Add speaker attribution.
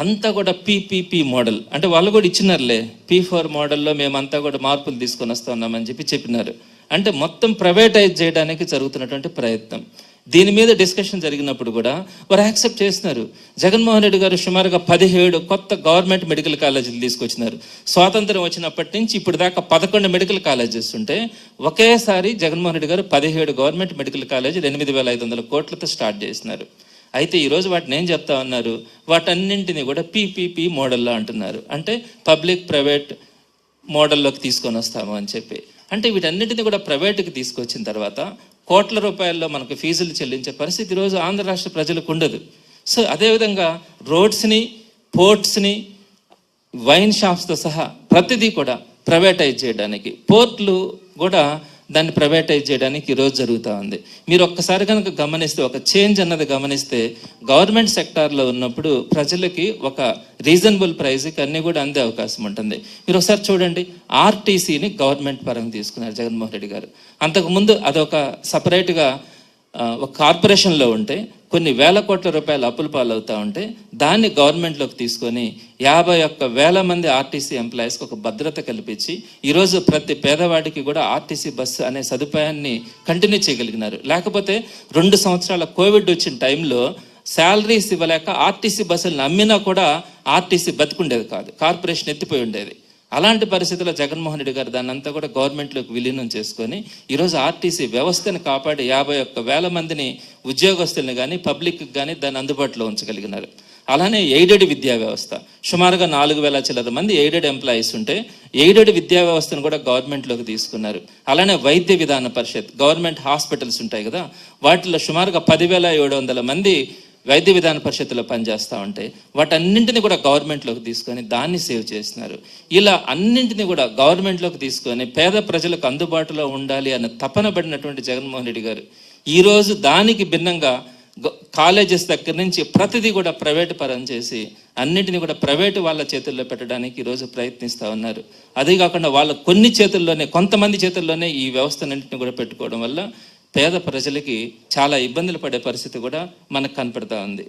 Speaker 1: అంతా కూడా PPP model. అంటే వాళ్ళు కూడా ఇచ్చినారులే. పీ ఫోర్ మోడల్లో మేమంతా కూడా మార్పులు తీసుకొని వస్తా ఉన్నామని చెప్పి చెప్పినారు. అంటే మొత్తం ప్రైవేటైజ్ చేయడానికి జరుగుతున్నటువంటి ప్రయత్నం. దీని మీద డిస్కషన్ జరిగినప్పుడు కూడా వారు యాక్సెప్ట్ చేస్తున్నారు. జగన్మోహన్ రెడ్డి గారు సుమారుగా పదిహేడు కొత్త గవర్నమెంట్ మెడికల్ కాలేజీలు తీసుకొచ్చినారు. స్వాతంత్రం వచ్చినప్పటి నుంచి ఇప్పుడు దాకా పదకొండు మెడికల్ కాలేజెస్ ఉంటే ఒకేసారి జగన్మోహన్ రెడ్డి గారు పదిహేడు గవర్నమెంట్ మెడికల్ కాలేజీలు ఎనిమిది వేల ఐదు వందల కోట్లతో స్టార్ట్ చేసినారు. అయితే ఈరోజు వాటిని ఏం చెప్తా ఉన్నారు? వాటన్నింటినీ కూడా పీపీపీ మోడల్లో అంటున్నారు. అంటే పబ్లిక్ ప్రైవేట్ మోడల్లోకి తీసుకొని వస్తాము అని చెప్పి. అంటే వీటన్నిటిని కూడా ప్రైవేట్కి తీసుకొచ్చిన తర్వాత కోట్ల రూపాయల్లో మనకు ఫీజులు చెల్లించే పరిస్థితి ఈరోజు ఆంధ్ర రాష్ట్ర ప్రజలకు ఉండదు. సో అదేవిధంగా రోడ్స్ని పోర్ట్స్ని వైన్ షాప్స్తో సహా ప్రతిదీ కూడా ప్రైవేటైజ్ చేయడానికి. పోర్ట్లు కూడా దాన్ని ప్రైవేటైజ్ చేయడానికి ఈరోజు జరుగుతూ ఉంది. మీరు ఒక్కసారి కనుక గమనిస్తే ఒక చేంజ్ అన్నది గమనిస్తే గవర్నమెంట్ సెక్టార్లో ఉన్నప్పుడు ప్రజలకి ఒక రీజనబుల్ ప్రైస్కి అన్నీ కూడా అందే అవకాశం ఉంటుంది. మీరు ఒకసారి చూడండి ఆర్టీసీని గవర్నమెంట్ పరంగా తీసుకున్నారు జగన్మోహన్ రెడ్డి గారు. అంతకుముందు అదొక సపరేట్గా ఒక కార్పొరేషన్లో ఉంటే కొన్ని వేల కోట్ల రూపాయలు అప్పుల పాలవుతూ ఉంటే దాన్ని గవర్నమెంట్లోకి తీసుకొని యాభై ఒక్క వేల మంది ఆర్టీసీ ఎంప్లాయీస్కి ఒక భద్రత కల్పించి ఈరోజు ప్రతి పేదవాడికి కూడా ఆర్టీసీ బస్సు అనే సదుపాయాన్ని కంటిన్యూ చేయగలిగినారు. లేకపోతే రెండు సంవత్సరాల కోవిడ్ వచ్చిన టైంలో శాలరీస్ ఇవ్వలేక ఆర్టీసీ బస్సులను అమ్మినా కూడా ఆర్టీసీ బతుకుండేది కాదు. కార్పొరేషన్ ఎత్తిపోయి ఉండేది. అలాంటి పరిస్థితుల్లో జగన్మోహన్ రెడ్డి గారు దాన్ని అంతా కూడా గవర్నమెంట్లోకి విలీనం చేసుకొని ఈరోజు ఆర్టీసీ వ్యవస్థను కాపాడి యాభై ఒక్క వేల మందిని ఉద్యోగస్తుల్ని కానీ పబ్లిక్ కానీ దాన్ని అందుబాటులో ఉంచగలిగినారు. అలానే ఎయిడెడ్ విద్యా వ్యవస్థ. సుమారుగా నాలుగు వేల చిల్లర మంది ఎయిడెడ్ ఎంప్లాయీస్ ఉంటే ఎయిడెడ్ విద్యా వ్యవస్థను కూడా గవర్నమెంట్లోకి తీసుకున్నారు. అలానే వైద్య విధాన పరిషత్ గవర్నమెంట్ హాస్పిటల్స్ ఉంటాయి కదా వాటిలో సుమారుగా పదివేల ఏడు వందల మంది వైద్య విధాన పరిషత్తులో పనిచేస్తూ ఉంటే వాటన్నింటిని కూడా గవర్నమెంట్లోకి తీసుకొని దాన్ని సేవ్ చేస్తున్నారు. ఇలా అన్నింటిని కూడా గవర్నమెంట్లోకి తీసుకొని పేద ప్రజలకు అందుబాటులో ఉండాలి అన్న తపన పడినటువంటి జగన్మోహన్ రెడ్డి గారు ఈరోజు దానికి భిన్నంగా కాలేజెస్ దగ్గర నుంచి ప్రతిదీ కూడా ప్రైవేట్ పరం చేసి అన్నింటినీ కూడా ప్రైవేటు వాళ్ళ చేతుల్లో పెట్టడానికి ఈరోజు ప్రయత్నిస్తూ ఉన్నారు. అదే కాకుండా వాళ్ళ కొన్ని చేతుల్లోనే కొంతమంది చేతుల్లోనే ఈ వ్యవస్థనన్నింటిని కూడా పెట్టుకోవడం వల్ల పేద ప్రజలకి చాలా ఇబ్బందులు పడే పరిస్థితి కూడా మనకు కనపడతా ఉంది.